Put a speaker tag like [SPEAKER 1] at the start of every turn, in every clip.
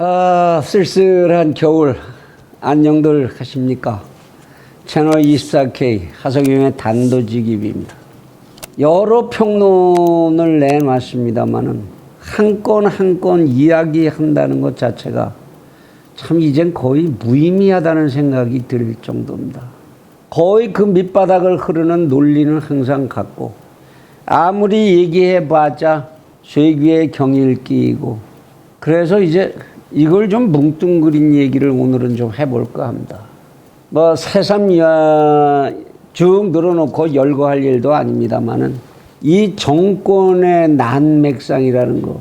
[SPEAKER 1] 아, 쓸쓸한 겨울 안녕들 하십니까? 채널 24K 하석영의 단도직입입니다. 여러 평론을 내놨습니다만은 한 건 한 건 이야기한다는 것 자체가 참 이젠 거의 무의미하다는 생각이 들 정도입니다. 거의 그 밑바닥을 흐르는 논리는 항상 같고 아무리 얘기해봤자 쇠귀에 경일 끼이고 그래서 이제 이걸 좀 뭉뚱그린 얘기를 오늘은 좀 해볼까 합니다. 뭐 새삼 이야 쭉 늘어놓고 열거할 일도 아닙니다만은 이 정권의 난맥상이라는 거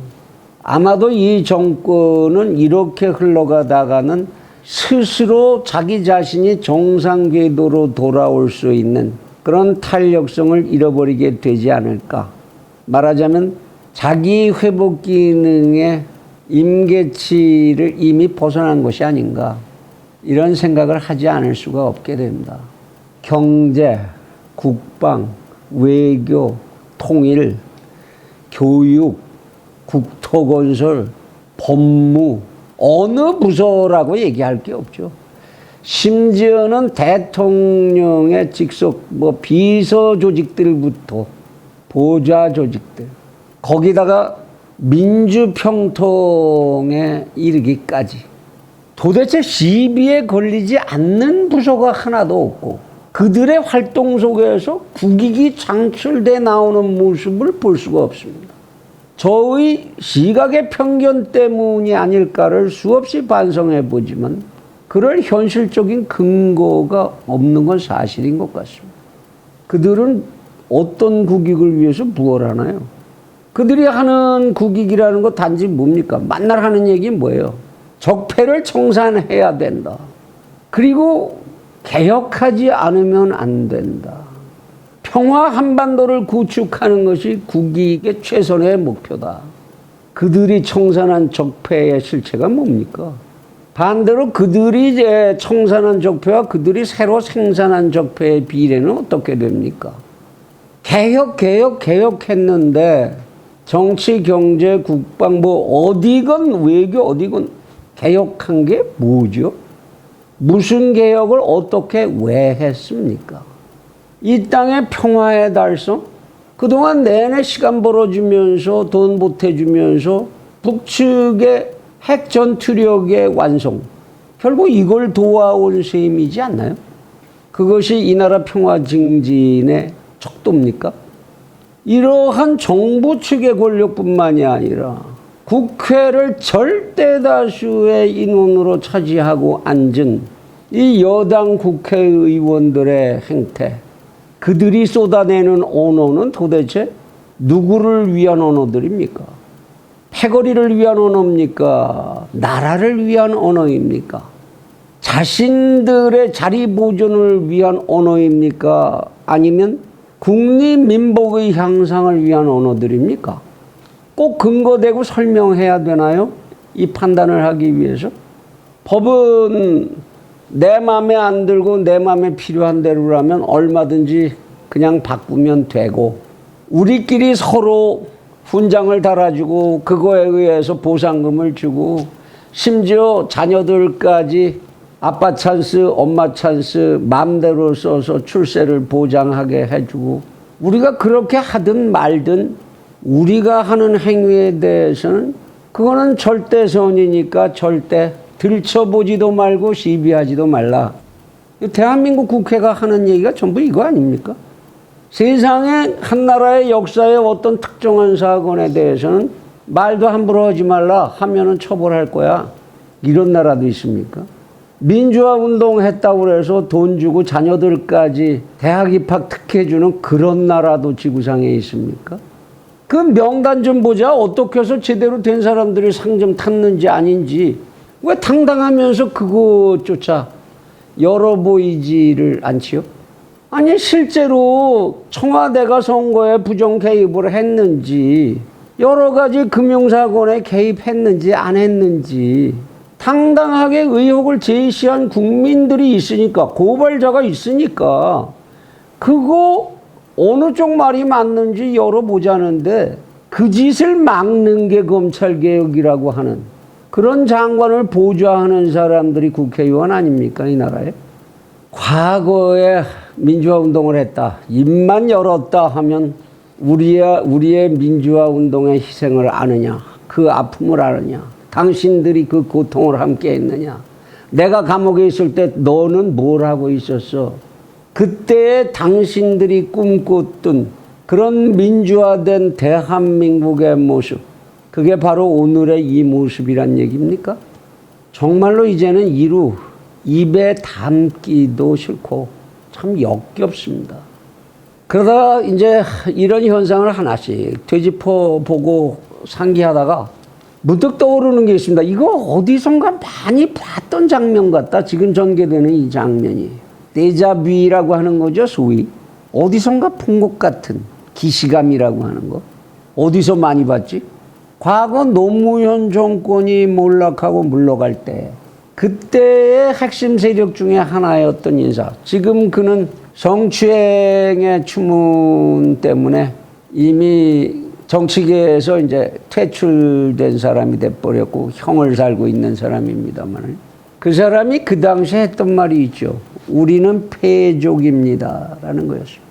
[SPEAKER 1] 아마도 이 정권은 이렇게 흘러가다가는 스스로 자기 자신이 정상 궤도로 돌아올 수 있는 그런 탄력성을 잃어버리게 되지 않을까. 말하자면 자기 회복 기능의 임계치를 이미 벗어난 것이 아닌가. 이런 생각을 하지 않을 수가 없게 됩니다. 경제, 국방, 외교, 통일, 교육, 국토건설, 법무, 어느 부서라고 얘기할 게 없죠. 심지어는 대통령의 직속 뭐 비서 조직들부터 보좌 조직들 거기다가 민주평통에 이르기까지 도대체 시비에 걸리지 않는 부서가 하나도 없고 그들의 활동 속에서 국익이 창출돼 나오는 모습을 볼 수가 없습니다. 저의 시각의 편견 때문이 아닐까를 수없이 반성해 보지만 그럴 현실적인 근거가 없는 건 사실인 것 같습니다. 그들은 어떤 국익을 위해서 무엇 하나요? 그들이 하는 국익이라는 거 단지 뭡니까? 만날 하는 얘기 뭐예요? 적폐를 청산해야 된다. 그리고 개혁하지 않으면 안 된다. 평화 한반도를 구축하는 것이 국익의 최선의 목표다. 그들이 청산한 적폐의 실체가 뭡니까? 반대로 그들이 이제 청산한 적폐와 그들이 새로 생산한 적폐의 비례는 어떻게 됩니까? 개혁, 개혁, 개혁했는데 정치, 경제, 국방 뭐 어디건 외교 어디건 개혁한 게 뭐죠? 무슨 개혁을 어떻게 왜 했습니까? 이 땅의 평화의 달성? 그동안 내내 시간 벌어주면서 돈 보태주면서 북측의 핵 전투력의 완성. 결국 이걸 도와온 셈이지 않나요? 그것이 이 나라 평화 증진의 척도입니까? 이러한 정부 측의 권력뿐만이 아니라 국회를 절대 다수의 인원으로 차지하고 앉은 이 여당 국회의원들의 행태, 그들이 쏟아내는 언어는 도대체 누구를 위한 언어들입니까? 패거리를 위한 언어입니까? 나라를 위한 언어입니까? 자신들의 자리 보존을 위한 언어입니까? 아니면 국립 민복의 향상을 위한 언어들입니까? 꼭 근거되고 설명해야 되나요? 이 판단을 하기 위해서? 법은 내 마음에 안 들고 내 마음에 필요한 대로라면 얼마든지 그냥 바꾸면 되고 우리끼리 서로 훈장을 달아주고 그거에 의해서 보상금을 주고 심지어 자녀들까지 아빠 찬스, 엄마 찬스 마음대로 써서 출세를 보장하게 해주고 우리가 그렇게 하든 말든 우리가 하는 행위에 대해서는 그거는 절대선이니까 절대 들춰보지도 말고 시비하지도 말라. 대한민국 국회가 하는 얘기가 전부 이거 아닙니까? 세상의 한 나라의 역사의 어떤 특정한 사건에 대해서는 말도 함부로 하지 말라 하면은 처벌할 거야. 이런 나라도 있습니까? 민주화 운동 했다고 해서 돈 주고 자녀들까지 대학 입학 특혜 주는 그런 나라도 지구상에 있습니까? 그 명단 좀 보자. 어떻게 해서 제대로 된 사람들이 상 좀 탔는지 아닌지. 왜 당당하면서 그거조차 열어 보이지를 않지요? 아니, 실제로 청와대가 선거에 부정 개입을 했는지, 여러 가지 금융사건에 개입했는지 안 했는지, 당당하게 의혹을 제시한 국민들이 있으니까, 고발자가 있으니까, 그거 어느 쪽 말이 맞는지 열어보자는데, 그 짓을 막는 게 검찰개혁이라고 하는 그런 장관을 보좌하는 사람들이 국회의원 아닙니까? 이 나라에? 과거에 민주화 운동을 했다. 입만 열었다 하면 우리의, 우리의 민주화 운동의 희생을 아느냐? 그 아픔을 아느냐? 당신들이 그 고통을 함께 했느냐? 내가 감옥에 있을 때 너는 뭘 하고 있었어? 그때 당신들이 꿈꿨던 그런 민주화된 대한민국의 모습, 그게 바로 오늘의 이 모습이란 얘기입니까? 정말로 이제는 이루 입에 담기도 싫고 참 역겹습니다. 그러다가 이제 이런 현상을 하나씩 되짚어 보고 상기하다가 문득 떠오르는 게 있습니다. 이거 어디선가 많이 봤던 장면 같다. 지금 전개되는 이 장면이. 데자뷰라고 하는 거죠, 소위. 어디선가 본 것 같은 기시감이라고 하는 거. 어디서 많이 봤지? 과거 노무현 정권이 몰락하고 물러갈 때 그때의 핵심 세력 중에 하나였던 인사. 지금 그는 성추행의 추문 때문에 이미 정치계에서 이제 퇴출된 사람이 돼버렸고 형을 살고 있는 사람입니다만 그 사람이 그 당시에 했던 말이 있죠. 우리는 패족입니다 라는 거였습니다.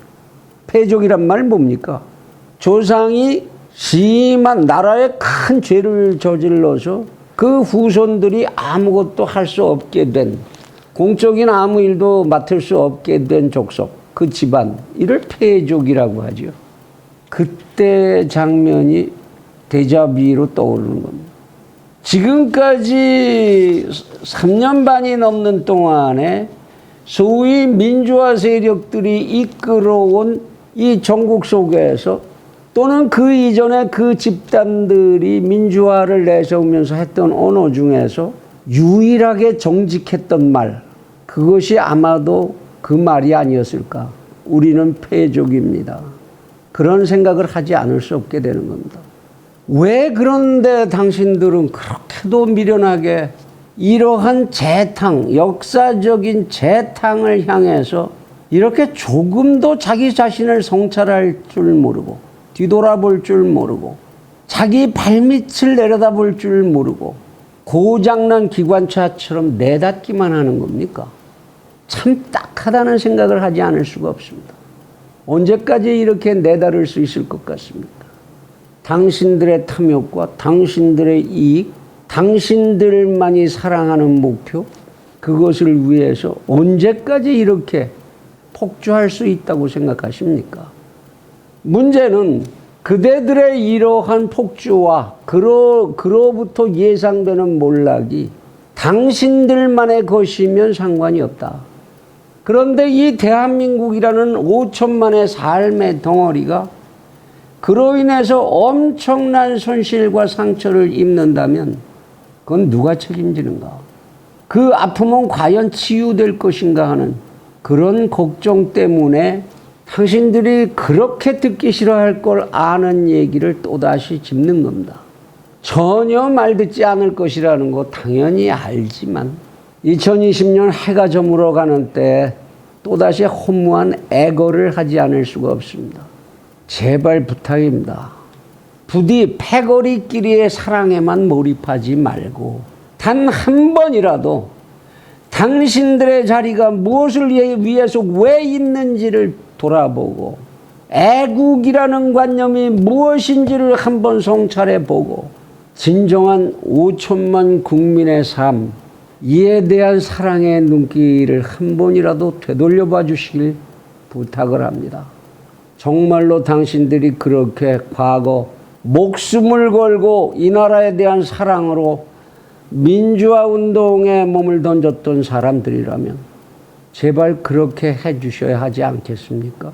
[SPEAKER 1] 패족이란 말 뭡니까? 조상이 심한 나라에 큰 죄를 저질러서 그 후손들이 아무것도 할 수 없게 된 공적인 아무 일도 맡을 수 없게 된 족속 그 집안 이를 패족이라고 하죠. 그때 장면이 데자비로 떠오르는 겁니다. 지금까지 3년 반이 넘는 동안에 소위 민주화 세력들이 이끌어온 이 전국 속에서 또는 그 이전에 그 집단들이 민주화를 내세우면서 했던 언어 중에서 유일하게 정직했던 말, 그것이 아마도 그 말이 아니었을까. 우리는 패족입니다. 그런 생각을 하지 않을 수 없게 되는 겁니다. 왜 그런데 당신들은 그렇게도 미련하게 이러한 재탕, 역사적인 재탕을 향해서 이렇게 조금도 자기 자신을 성찰할 줄 모르고 뒤돌아볼 줄 모르고 자기 발밑을 내려다볼 줄 모르고 고장난 기관차처럼 내닫기만 하는 겁니까? 참 딱하다는 생각을 하지 않을 수가 없습니다. 언제까지 이렇게 내다를 수 있을 것 같습니까? 당신들의 탐욕과 당신들의 이익, 당신들만이 사랑하는 목표, 그것을 위해서 언제까지 이렇게 폭주할 수 있다고 생각하십니까? 문제는 그대들의 이러한 폭주와 그로, 그로부터 예상되는 몰락이 당신들만의 것이면 상관이 없다. 그런데 이 대한민국이라는 5천만의 삶의 덩어리가 그로 인해서 엄청난 손실과 상처를 입는다면 그건 누가 책임지는가? 그 아픔은 과연 치유될 것인가 하는 그런 걱정 때문에 당신들이 그렇게 듣기 싫어할 걸 아는 얘기를 또다시 짚는 겁니다. 전혀 말 듣지 않을 것이라는 거 당연히 알지만 2020년 해가 저물어 가는 때 또다시 허무한 애거를 하지 않을 수가 없습니다. 제발 부탁입니다. 부디 패거리끼리의 사랑에만 몰입하지 말고 단 한 번이라도 당신들의 자리가 무엇을 위해서 왜 있는지를 돌아보고 애국이라는 관념이 무엇인지를 한번 성찰해 보고 진정한 5천만 국민의 삶 이에 대한 사랑의 눈길을 한 번이라도 되돌려 봐 주시길 부탁을 합니다. 정말로 당신들이 그렇게 과거 목숨을 걸고 이 나라에 대한 사랑으로 민주화 운동에 몸을 던졌던 사람들이라면 제발 그렇게 해 주셔야 하지 않겠습니까?